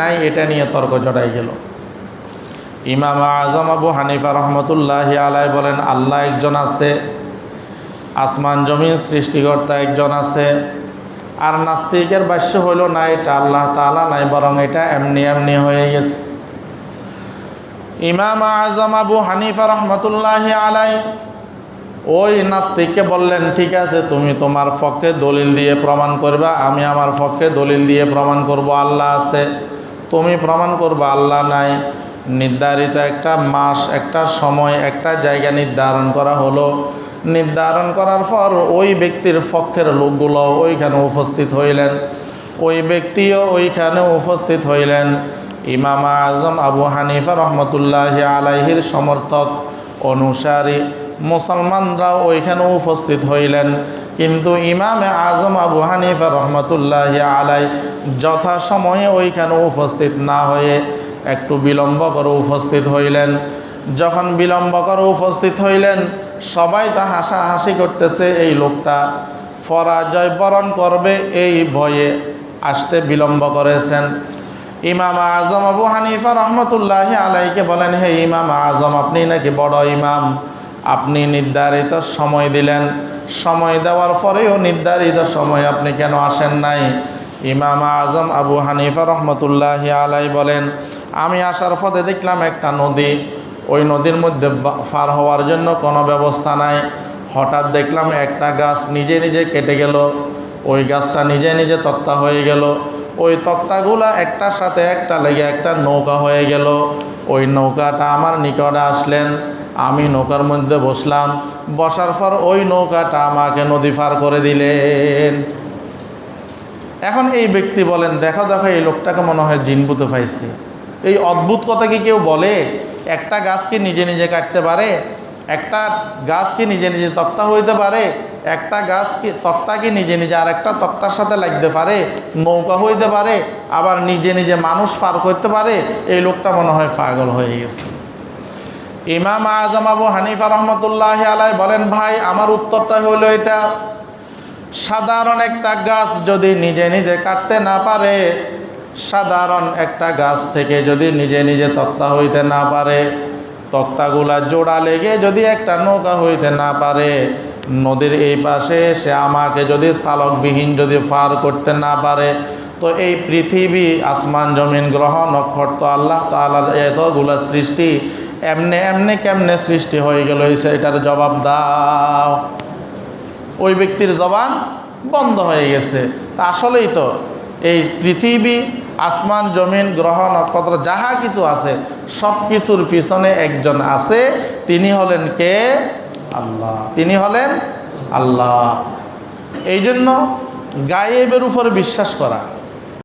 নাই, এটা নিয়ে তর্ক জড়াই গেল। ইমাম আজম আবু হানিফা রহমতুল্লাহ আলাই বলেন, আল্লাহ একজন আছে, আসমান জমিন সৃষ্টিকর্তা একজন আছে, আর নাস্তিকের বাস্য হইল না, এটা আল্লাহ তালা নাই, বরং এটা এমনি এমনি হয়ে গেছে। ইমাম আজম আবু হানিফা রহমতুল্লাহ আলাই ওই নাস্তিককে বললেন, ঠিক আছে, তুমি তোমার পক্ষে দলিল দিয়ে প্রমাণ করবা, আমি আমার পক্ষে দলিল দিয়ে প্রমাণ করব, আল্লাহ আছে। তুমি প্রমাণ করবা, আল্লাহ নাই। নির্ধারিত একটা মাস, একটা সময়, একটা জায়গা নির্ধারণ করা হলো। নির্ধারণ করার পর ওই ব্যক্তির পক্ষের লোকগুলো ওইখানে উপস্থিত হইলেন। ওই ব্যক্তিও ওইখানে উপস্থিত হইলেন। ইমামা আজম আবু হানিফা রহমতুল্লাহ আলাইহির সমর্থক অনুসারী মুসলমানরাও ওইখানে উপস্থিত হইলেন। কিন্তু ইমামে আজম আবু হানিফা রহমতুল্লাহ আলাই যথাসময়ে ওইখানে উপস্থিত না হয়ে একটু বিলম্ব করে উপস্থিত হইলেন। যখন বিলম্ব করে উপস্থিত হইলেন, সবাই তা হাসাহাসি করতেছে, এই লোকটা পরাজয় বরণ করবে, এই ভয়ে আসতে বিলম্ব করেছেন। ইমাম আজম আবু হানিফা রহমতুল্লাহ আলাইকে বলেন, হে ইমাম আজম, আপনি নাকি বড় ইমাম। আপনি নির্ধারিত সময় দিলেন। সময় দেওয়ার পরেও নির্ধারিত সময় আপনি কেন আসেন নাই? ইমাম আজম আবু হানিফা রহমতুল্লাহ আলাই বলেন, আমি আসার পথে দেখলাম একটা নদী। ওই নদীর মধ্যে পার হওয়ার জন্য কোনো ব্যবস্থা নাই। হঠাৎ দেখলাম একটা গাছ নিজে নিজে কেটে গেল। ওই গাছটা নিজে নিজে তক্তা হয়ে গেল। ওই তক্তাগুলা একটার সাথে একটা লেগে একটা নৌকা হয়ে গেল। ওই নৌকাটা আমার নিকটে আসলেন। আমি নৌকার মধ্যে বসলাম। বসার পর ওই নৌকাটা আমাকে নদী পার করে দিলেন। এখন এই ব্যক্তি বলেন, দেখো দেখো, এই লোকটাকে মনে হয় জিনপুতে পাইছি। এই অদ্ভুত কথা কি কেউ বলে? একটা গাছ কি নিজে নিজে কাটতে পারে? একটা গাছ কি নিজে নিজে তক্তা হইতে পারে? একটা গাছ কি, তক্তা কি নিজে নিজে আর একটা তক্তার সাথে লাগতে পারে? নৌকা হইতে পারে? আবার নিজে নিজে মানুষ পার করতে পারে? এই লোকটা মনে হয় পাগল হয়ে গেছে। ইমাম আজম আবু হানিফা রহমতুল্লাহ আলাই বলেন, ভাই, আমার উত্তরটা হইল এটা। সাধারণ একটা গাছ যদি নিজে নিজে কাটতে না পারে, সাধারণ একটা গাছ থেকে যদি নিজে নিজে তক্তা হইতে না পারে, তক্তাগুলা জোড়া লেগে যদি একটা নৌকা হইতে না পারে, নদীর এই পাশে সে আমাকে যদি চালকবিহীন যদি পার করতে না পারে, তো এই পৃথিবী, আসমান, জমিন, গ্রহ, নক্ষত্র, আল্লাহ তালার এতগুলা সৃষ্টি এমনে এমনে কেমনে সৃষ্টি হয়ে গেল এটার জবাব দাও। ওই ব্যক্তির জবান বন্ধ হয়ে গেছে। তা আসলেই তো, এই পৃথিবী, আসমান, জমিন, গ্রহ, নক্ষত্র, যাহা কিছু আছে, সব কিছুর পিছনে একজন আছে, তিনি হলেন কে? আল্লাহ। তিনি হলেন আল্লাহ। এই জন্য গায়েবের উপর বিশ্বাস করা।